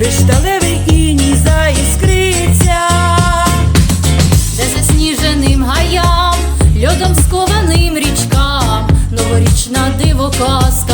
кришталевий іній заіскриться, де засніженим гаям, льодом скованим річкам, новорічна диво казка.